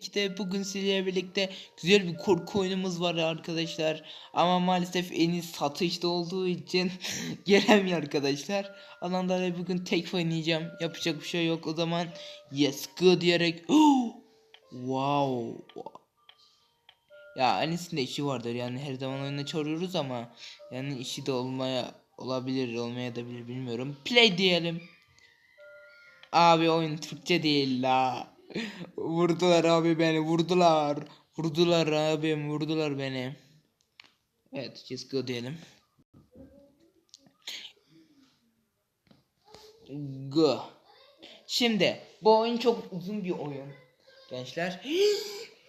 İşte bugün sizlerle birlikte güzel bir korku oyunumuz var arkadaşlar. Ama maalesef en iyi satışta olduğu için gelemiyor arkadaşlar. Alanda ve bugün tek oynayacağım. Yapacak bir şey yok. O zaman yes go diyerek wow. Ya Anis'in de işi vardır yani her zaman oyuna çağırıyoruz ama yani işi de olmaya olabilir olmaya da bilir bilmiyorum. Play diyelim. Abi oyun Türkçe değil la. Vurdular abi beni vurdular. Vurdular abim vurdular beni. Evet go diyelim. Go. Şimdi bu oyun çok uzun bir oyun. Gençler.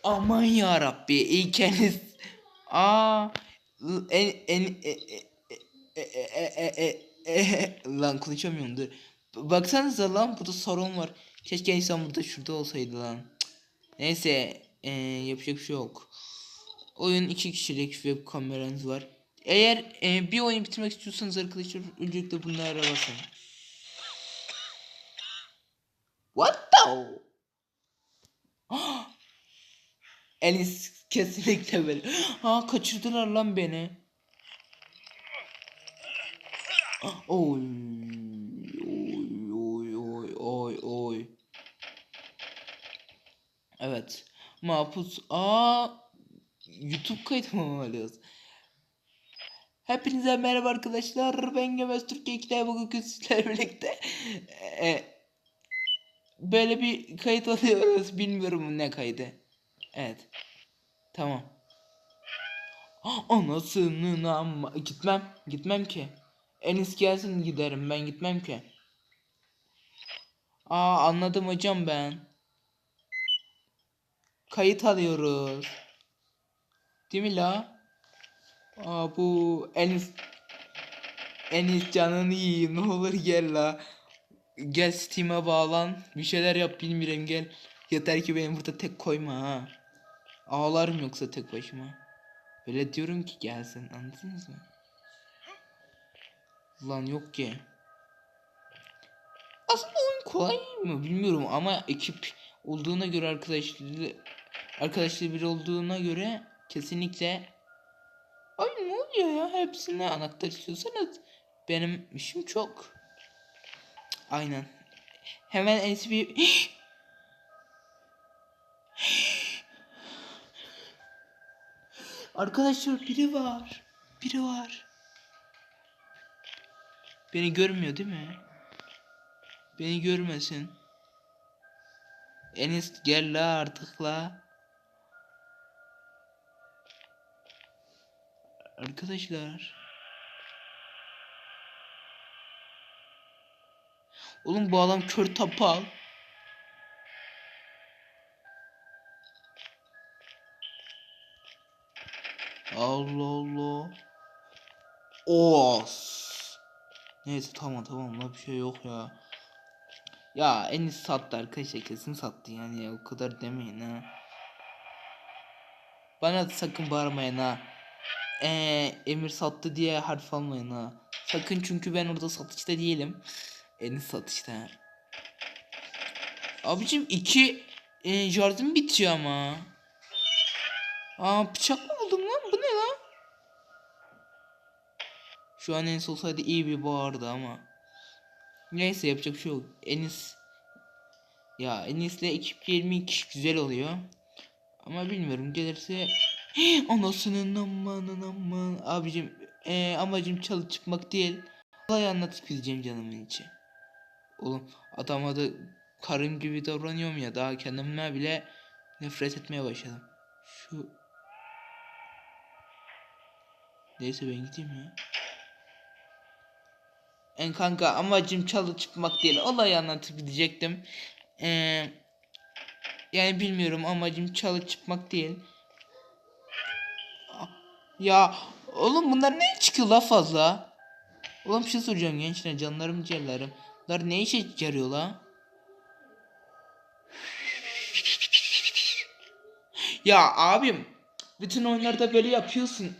Aman ya Rabbi ilkeniz. Aa en en e, e, e, e, e, e, e, lan konuşamıyorum dur. Baksanıza lan burada sorun var. Keşke insan burada şurada olsaydı lan. Neyse ee, yapacak bir şey yok. Oyun iki kişilik web kameranız var. Eğer ee, bir oyun bitirmek istiyorsanız arkadaşlar öncelikle bunlara basın. What the? Elis kesinlikle böyle. Ha kaçırdılar lan beni. Oy oy oy oy oy. Evet. Mahpus. Aa YouTube kayıt mı alıyoruz? Hepinize merhaba arkadaşlar. Ben Gömez Türkiye Kitap bugün sizlerle birlikte e, böyle bir kayıt alıyoruz. Bilmiyorum ne kaydı. Evet. Tamam. Anasının amma gitmem gitmem ki. Enis gelsin giderim ben gitmem ki. Aa anladım hocam ben. Kayıt alıyoruz. Değil mi la? Aa bu Enis Enis canını yiyeyim ne olur gel la. Gel Steam'e bağlan. Bir şeyler yap bilmiyorum gel. Yeter ki beni burada tek koyma ha. Ağlarım yoksa tek başıma. Öyle diyorum ki gelsin anladınız mı? Lan yok ki. Aslında oyun kolay mı bilmiyorum ama ekip olduğuna göre arkadaşlı arkadaşlı bir olduğuna göre kesinlikle Ay ne oluyor ya hepsine anahtar istiyorsanız benim işim çok. Aynen. Hemen bir Arkadaşlar biri var. Biri var. Beni görmüyor değil mi? Beni görmesin. Enes gel la artık la. Arkadaşlar. Oğlum bu adam kör tapal. Allah Allah. Os. Neyse tamam tamam la bir şey yok ya. Ya en iyisi sattı arkadaşlar kesin sattı yani ya, o kadar demeyin ha. Bana sakın bağırmayın ha. Ee, Emir sattı diye harf almayın ha. Sakın çünkü ben orada satışta değilim. En iyisi satışta. Abicim iki e, jardim bitiyor ama. Aa bıçak mı buldum lan bu ne lan? Şu an Enis olsaydı iyi bir bağırdı ama. Neyse yapacak bir şey. Enis ya Enis'le ekip 20 kişi güzel oluyor. Ama bilmiyorum gelirse anasının aman aman abicim e, amacım çalı çıkmak değil. Olay anlatıp gideceğim canımın içi. Oğlum adama da karım gibi davranıyorum ya daha kendime bile nefret etmeye başladım. Şu Neyse ben gideyim ya. En kanka amacım çalı çıkmak değil. Olayı anlatıp gidecektim. Ee, yani bilmiyorum amacım çalı çıkmak değil. Ya oğlum bunlar ne çıkıyor la fazla? Oğlum bir şey soracağım gençler canlarım ciğerlerim. Bunlar ne işe yarıyor la? Ya abim bütün oyunlarda böyle yapıyorsun.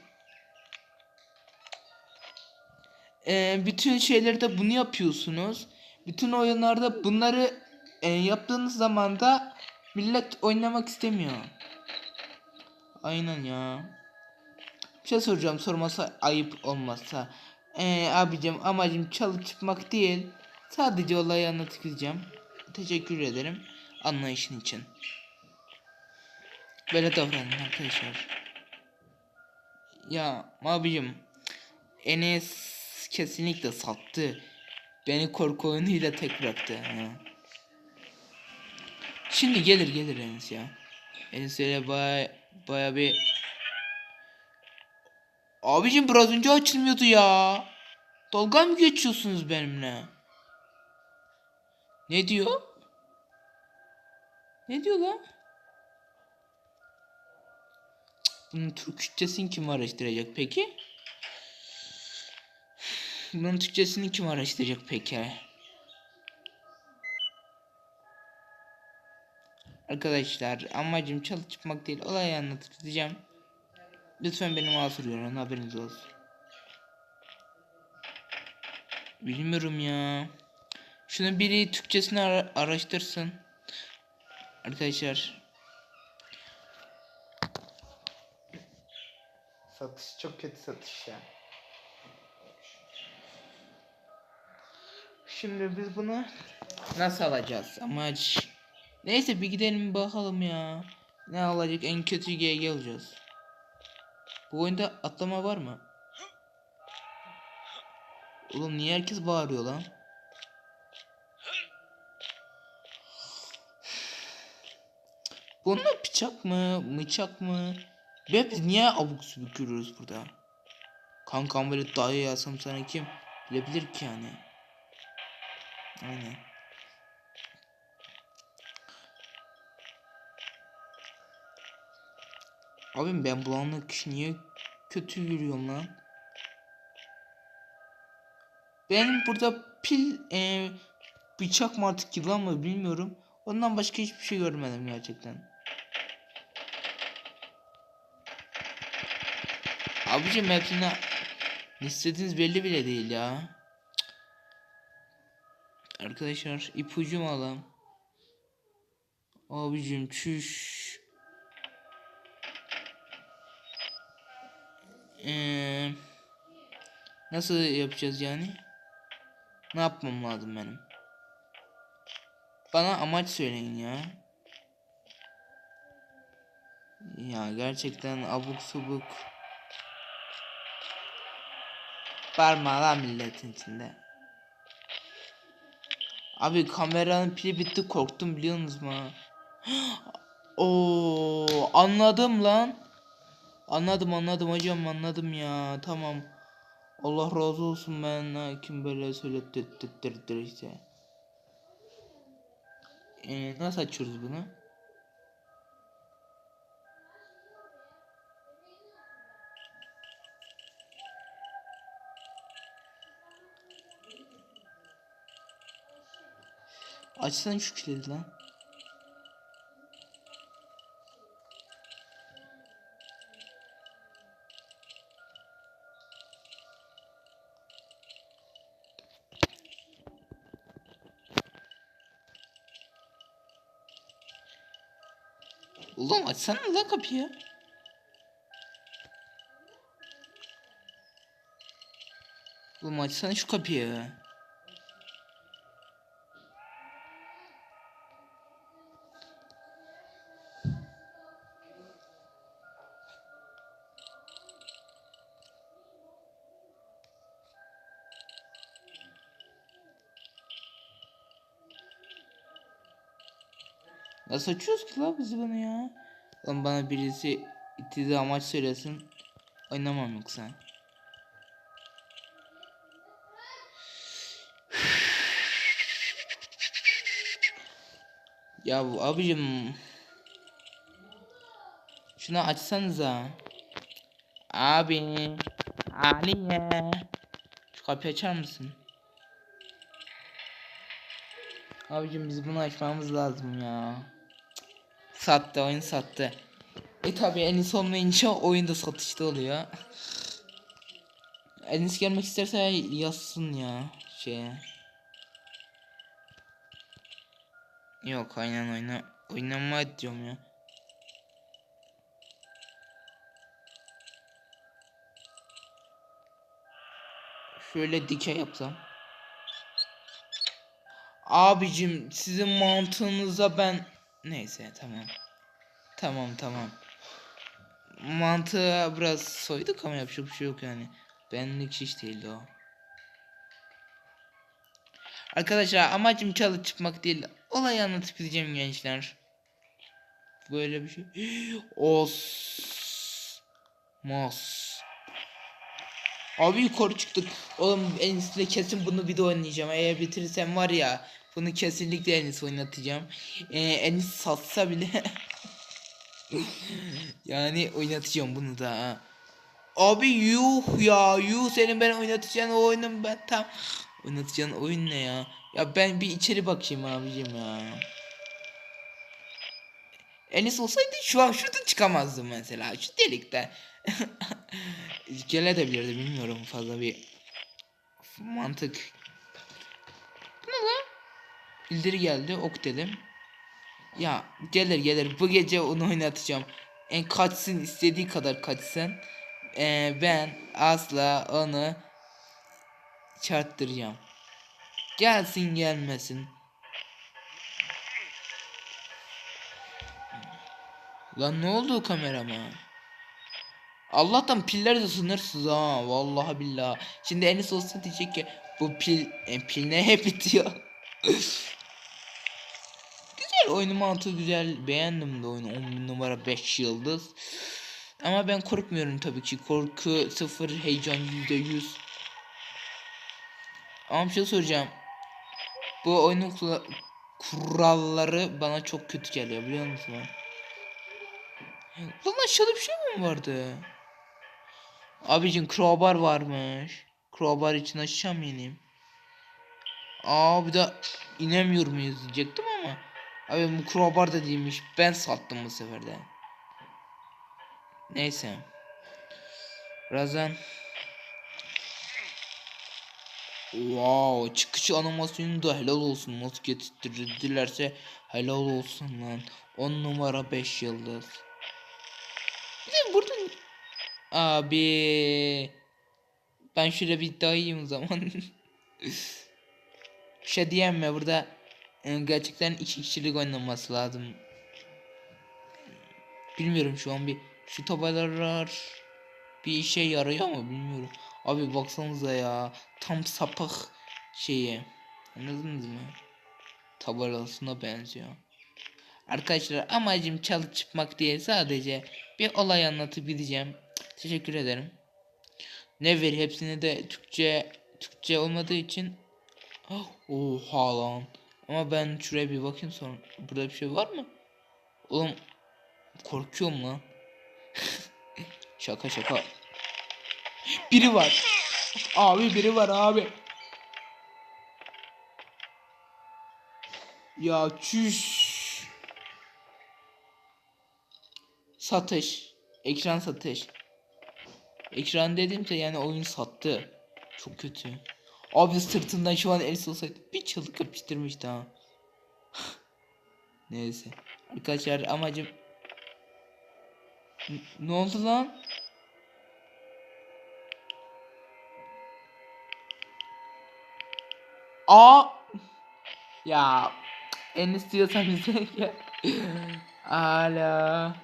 Ee, bütün şeylerde bunu yapıyorsunuz. Bütün oyunlarda bunları e, yaptığınız zaman da Millet oynamak istemiyor. Aynen ya. Bir şey soracağım sormasa ayıp olmazsa. Ee, abicim amacım çalıp çıkmak değil. Sadece olayı anlatacağım. Teşekkür ederim anlayışın için. Böyle davranın arkadaşlar. Ya abicim Enes kesinlikle sattı. Beni korku oyunuyla tek bıraktı. Ha. Şimdi gelir gelir Enes ya. Enes öyle baya, baya bir... Abicim biraz önce açılmıyordu ya. Dalga mı geçiyorsunuz benimle? Ne diyor? Ne diyor lan? Bunun Türkçesini kim araştıracak peki? Bunun Türkçesini kim araştıracak peki? Arkadaşlar amacım çalı çıkmak değil olayı anlatacağım. Lütfen beni masur görün haberiniz olsun. Bilmiyorum ya. Şunu biri Türkçesini ara- araştırsın. Arkadaşlar. Satış çok kötü satış ya. Şimdi biz bunu nasıl alacağız? Amaç Neyse bir gidelim bakalım ya. Ne alacak en kötü GG alacağız. Bu oyunda atlama var mı? Oğlum niye herkes bağırıyor lan? Bunlar bıçak mı? Mıçak mı? Ve biz niye abuk subuk görüyoruz burada? Kankam böyle dayı yazsam sana kim bilebilir ki yani? Aynen. Abim ben bulanık kişi niye kötü yürüyorum lan? Benim burada pil e, bıçak mı artık yılan mı bilmiyorum. Ondan başka hiçbir şey görmedim gerçekten. Abicim hepsine ne istediğiniz belli bile değil ya. Arkadaşlar ipucu mu alalım? Abicim çüş. Ee, nasıl yapacağız yani? Ne yapmam lazım benim? Bana amaç söyleyin ya. Ya gerçekten abuk subuk. Parma lan milletin içinde. Abi kameranın pili bitti korktum biliyor musunuz mu? Oo anladım lan. Anladım anladım hocam anladım ya tamam. Allah razı olsun ben kim böyle söylettirtir işte. Ee, nasıl açıyoruz bunu? Açsan şu kilidi lan. Oğlum açsana lan kapıyı. Oğlum açsana şu kapıyı. Nasıl açıyoruz ki la biz bunu ya? Lan bana birisi ittiği amaç söylesin. Oynamam yoksa. Ya bu abicim. Şunu açsanıza. Abi. Aliye. Şu kapıyı açar mısın? Abicim biz bunu açmamız lazım ya. Sattı oyun sattı. E tabi Enis olmayınca oyunda satışta oluyor. Enis gelmek isterse yazsın ya şeye. Yok aynen oyna Oynama diyorum ya. Şöyle dikey yapsam. Abicim sizin mantığınıza ben neyse tamam. Tamam tamam. Mantığa biraz soyduk ama yapacak bir şey yok yani. Benlik iş değildi o. Arkadaşlar amacım çalı çıkmak değil. Olayı anlatıp gideceğim gençler. Böyle bir şey. Os. Mos. Abi yukarı çıktık. Oğlum en de kesin bunu bir de oynayacağım. Eğer bitirirsem var ya bunu kesinlikle en iyisi oynatacağım. Ee, en iyisi satsa bile yani oynatacağım bunu da. ha. Abi yuh ya yuh senin ben oynatacağın o oyunun ben tam oynatacağın oyun ne ya? Ya ben bir içeri bakayım abicim ya. Enis olsaydı şu an şurada çıkamazdım mesela şu delikte. Gelebilirdi bilmiyorum fazla bir mantık. Bildiri geldi ok dedim. Ya gelir gelir bu gece onu oynatacağım. En kaçsın istediği kadar kaçsın. Ee, ben asla onu çarptıracağım. Gelsin gelmesin. Lan ne oldu kamerama? Allah'tan piller de sınırsız ha. Vallahi billahi. Şimdi Enes olsa diyecek ki bu pil e, pil ne hep bitiyor. oyunu mantığı güzel. Beğendim de oyunu. 10 numara 5 yıldız. Ama ben korkmuyorum tabii ki. Korku sıfır, heyecan yüzde yüz. Ama bir şey soracağım. Bu oyunun kuralları bana çok kötü geliyor biliyor musun? Lan aşağıda bir şey mi vardı? Abicim crowbar varmış. Crowbar için aşağı mı ineyim? Aa bir de inemiyor muyuz diyecektim. Abi bu crowbar. Ben sattım bu sefer de. Neyse. Birazdan Wow, çıkış animasyonu da helal olsun. Nasıl getirdilerse helal olsun lan. 10 numara 5 yıldız. Bir burada abi ben şöyle bir dayayım o zaman. bir şey diyeyim mi burada e, gerçekten iki kişilik oynaması lazım. Bilmiyorum şu an bir şu tabelalar bir işe yarıyor mu bilmiyorum. Abi baksanıza ya tam sapık şeyi anladınız mı? Tabelasına benziyor. Arkadaşlar amacım çalıp çıkmak değil sadece bir olay anlatıp gideceğim. Teşekkür ederim. Ne veri hepsini de Türkçe Türkçe olmadığı için Oha lan. Ama ben şuraya bir bakayım sonra. Burada bir şey var mı? Oğlum korkuyorum lan. şaka şaka. Biri var. Abi biri var abi. Ya çüş. Satış. Ekran satış. Ekran dedimse yani oyun sattı. Çok kötü. Abi sırtından şu an el olsaydı bir çığlık yapıştırmıştı ha. Neyse. Arkadaşlar amacım ne oldu lan? Aa ya en istiyorsan bize gel. Hala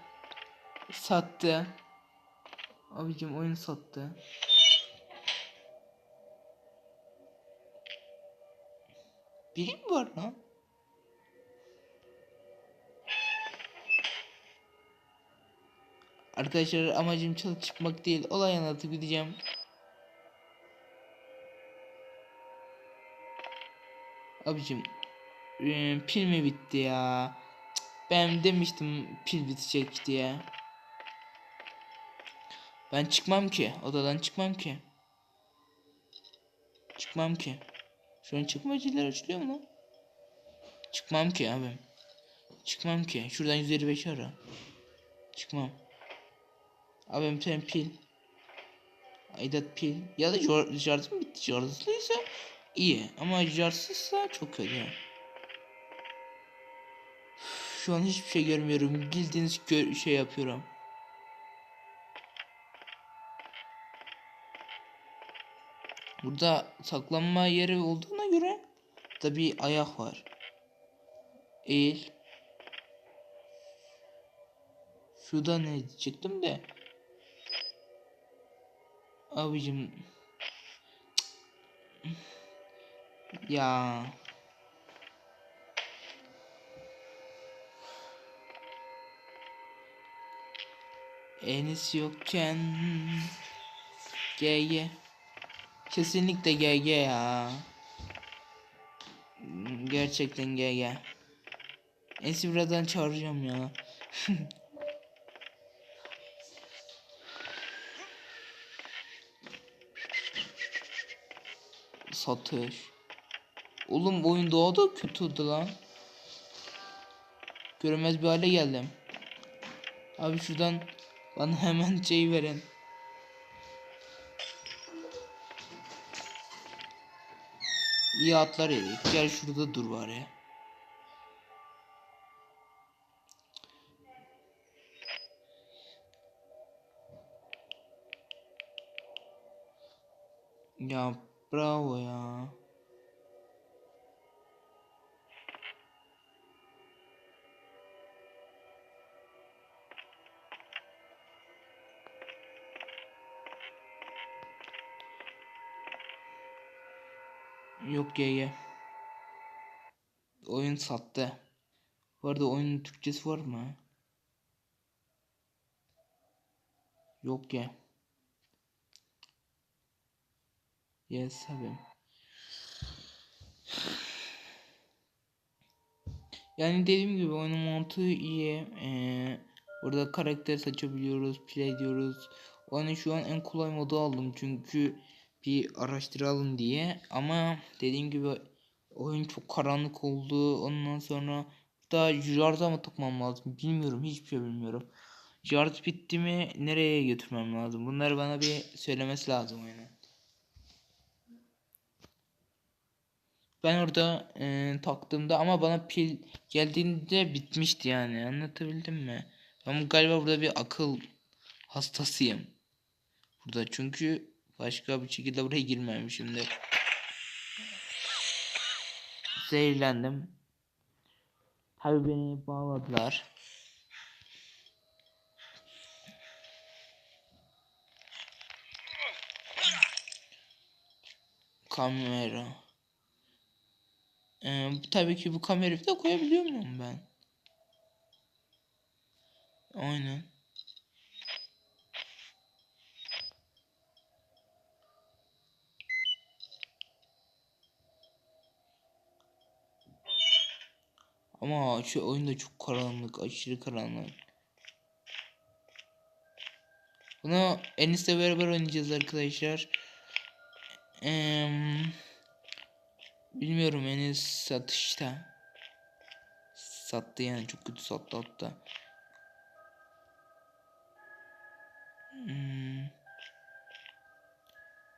sattı. Abicim oyun sattı. Biri mi var lan? Arkadaşlar amacım çalıp çıkmak değil. Olay anlatıp gideceğim. Abicim pil mi bitti ya? Ben demiştim pil bitecek diye. Ben çıkmam ki. Odadan çıkmam ki. Çıkmam ki. Şu an çıkma cilleri açılıyor mu lan? Çıkmam ki abi. Çıkmam ki. Şuradan 155 ara. Çıkmam. Abim sen pil. Aydat pil. Ya da jar- şarjım bitti. Şarjlıysa iyi. Ama şarjsızsa çok kötü. Şu an hiçbir şey görmüyorum. Bildiğiniz gö- şey yapıyorum. Burada saklanma yeri olduğuna göre da bir ayak var. Eğil. Şurada ne çıktım da. Abicim. Ya. Enis yokken GG Kesinlikle GG ya Gerçekten GG Enis'i birazdan çağıracağım ya. Satış. Oğlum oyun daha da kötüydü lan. Göremez bir hale geldim. Abi şuradan bana hemen şey verin. İyi atlar yedik. Gel şurada dur bari. Ya bravo ya. Yok GG. Oyun sattı. Bu arada oyunun Türkçesi var mı? Yok ya. Yes abim. Yani dediğim gibi oyunun mantığı iyi. Ee, burada karakter seçebiliyoruz, play diyoruz. Oyunu şu an en kolay modu aldım çünkü bir araştıralım diye. Ama dediğim gibi oyun çok karanlık oldu. Ondan sonra da jarda mı takmam lazım bilmiyorum. Hiçbir şey bilmiyorum. Jard bitti mi nereye götürmem lazım? Bunları bana bir söylemesi lazım oyunu. Ben orada e, taktığımda ama bana pil geldiğinde bitmişti yani. Anlatabildim mi? Ben galiba burada bir akıl hastasıyım. Burada çünkü başka bir şekilde buraya girmem şimdi. Zehirlendim. Tabi beni bağladılar. Kamera. Ee, tabii ki bu kamerayı da koyabiliyor muyum ben? Aynen. Ama şu oyunda çok karanlık, aşırı karanlık. Bunu Enis'le beraber oynayacağız arkadaşlar. Ee, bilmiyorum Enis satışta. Sattı yani çok kötü sattı hatta. Hmm.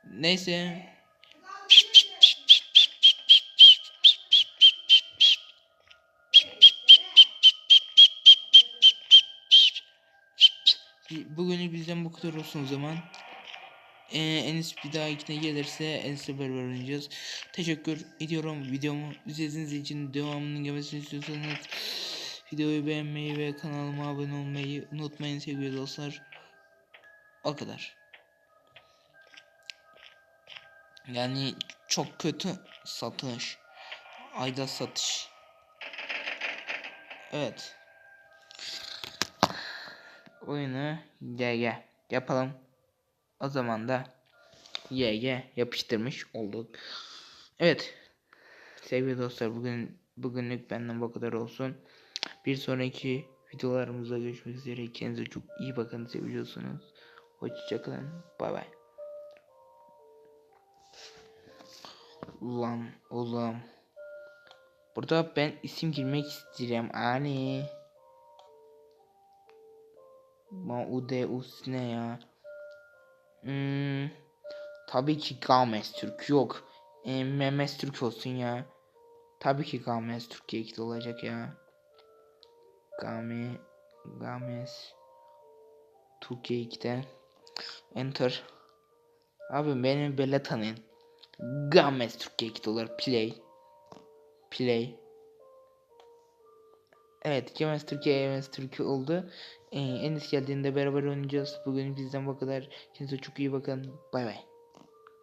Neyse. Bugünlük bizden bu kadar olsun o zaman. Ee, Enes bir daha ikine gelirse Enes'le beraber oynayacağız. Teşekkür ediyorum videomu izlediğiniz için devamının gelmesini istiyorsanız videoyu beğenmeyi ve kanalıma abone olmayı unutmayın sevgili dostlar. O kadar. Yani çok kötü satış. Ayda satış. Evet. Oyunu GG yapalım. O zaman da GG yapıştırmış olduk. Evet. Sevgili dostlar bugün bugünlük benden bu kadar olsun. Bir sonraki videolarımızda görüşmek üzere. Kendinize çok iyi bakın seviyorsunuz. Hoşçakalın. Bay bay. Ulan oğlum. Burada ben isim girmek istedim. Ani. Maudeus ne ya? Hmm, tabii ki Games Türk yok. E, Memes Türk olsun ya. Tabii ki Games Türkiye olacak ya. Game Games Türkiye 2'de Enter Abi beni böyle tanıyın Games Türkiye 2'de olur Play Play Evet Games Türkiye Games Türkiye oldu. Ee, Enis geldiğinde beraber oynayacağız. Bugün bizden bu kadar. Kendinize çok iyi bakın. Bay bay